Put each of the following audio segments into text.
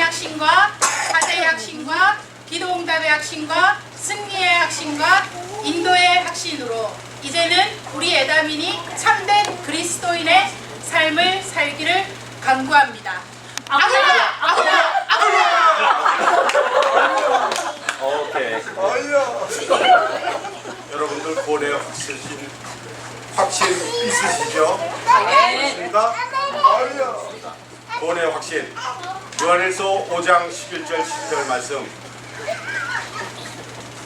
확신과 사제의 확신과 기도응답의 확신과 승리의 확신과 인도의 확신으로 이제는 우리 에다민이 참된 그리스도인의 삶을 살기를 강구합니다. 아구야! 아구야! 아구야! 오케이. 여러분들 고뇌 확신 확신 있으시죠? 있습니까? 고뇌 확신. 요한일서 5장 11절 12절 말씀.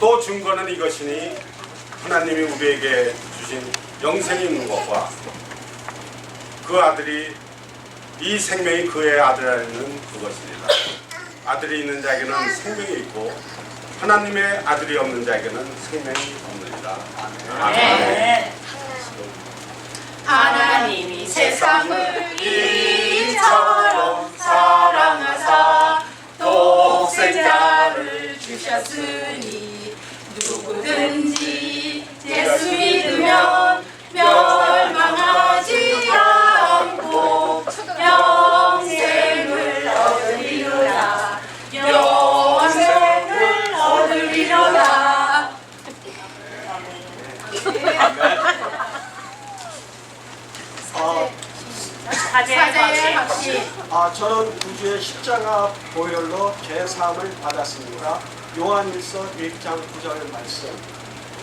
또 증거는 이것이니 하나님이 우리에게 주신 영생이 있는 것과 그 아들이 이 생명이 그의 아들이라는 그것입니다. 아들이 있는 자에게는 생명이 있고 하나님의 아들이 없는 자에게는 생명이 없느니라. 아멘. 하나님이 세상을 아, 저는 우주의 십자가 보혈로 죄사함을 받았습니다. 요한일서 1장 9절 말씀.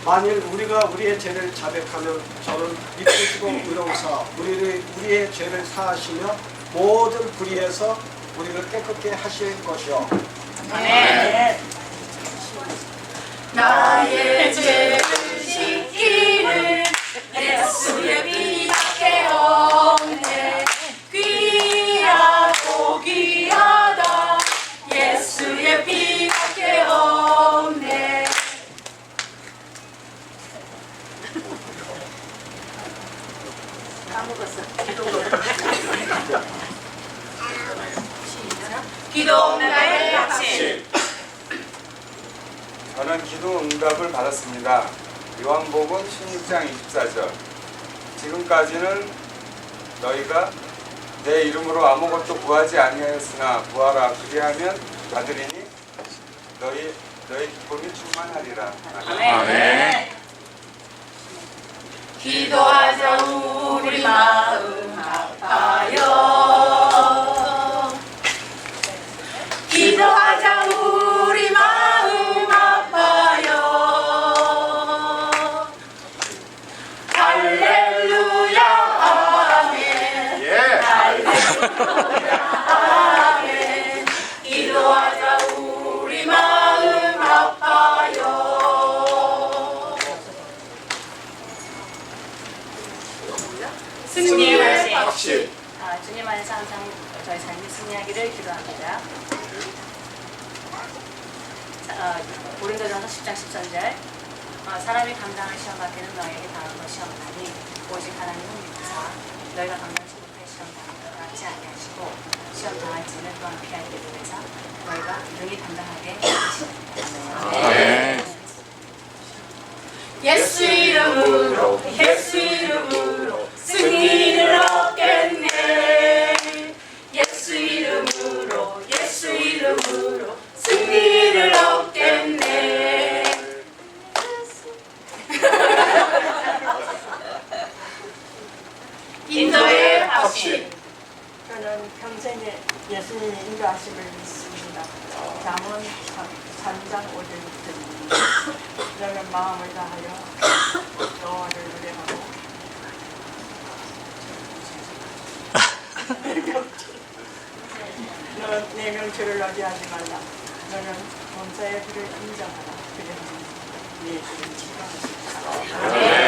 만일 우리가 우리의 죄를 자백하면 저는 믿으시고 의로우사 우리를 우리의 죄를 사하시며 모든 불의에서 우리를 깨끗게 하실 것이요. 나의 기도나의 확신 저는 기도 응답을 받았습니다. 요한복음 16장 24절. 지금까지는 너희가 내 이름으로 아무것도 구하지 아니하였으나 구하라 그리하면 받으리니 너희 너희 기쁨이 충만하리라. 아멘. 기도하자 우 승리의 확신. 아, 주님 안에서 항상 저희 삶의 승리하기를 기도합니다. 자, 어, 고린도전서 10장 13절 어, 사람이 감당할 시험 밖에는 너에게 당한 것이 없나니 오직 하나님은 믿사 너희가 감당치 못할 시험 당한 것 같지 아니하시고 시험 당할 지는 또한 피하기 위해서 너희가 능히 감당하게 하시옵니다. 예수 이름으로 예수 이름으로 승리를 얻겠네. 예수 이름으로 예수 이름으로 승리를 얻겠네. 인도의 확신 저는 평생에 예수님의 인도하심을 믿습니다. 잠언 3장 5절부터 너는 마음을 다하여 여호와를 노래하고 너는 내 명철을 어디하지 말라. 너는 범사의 그를 인정하라. 그래야만 네 길을 지도하시리라. 주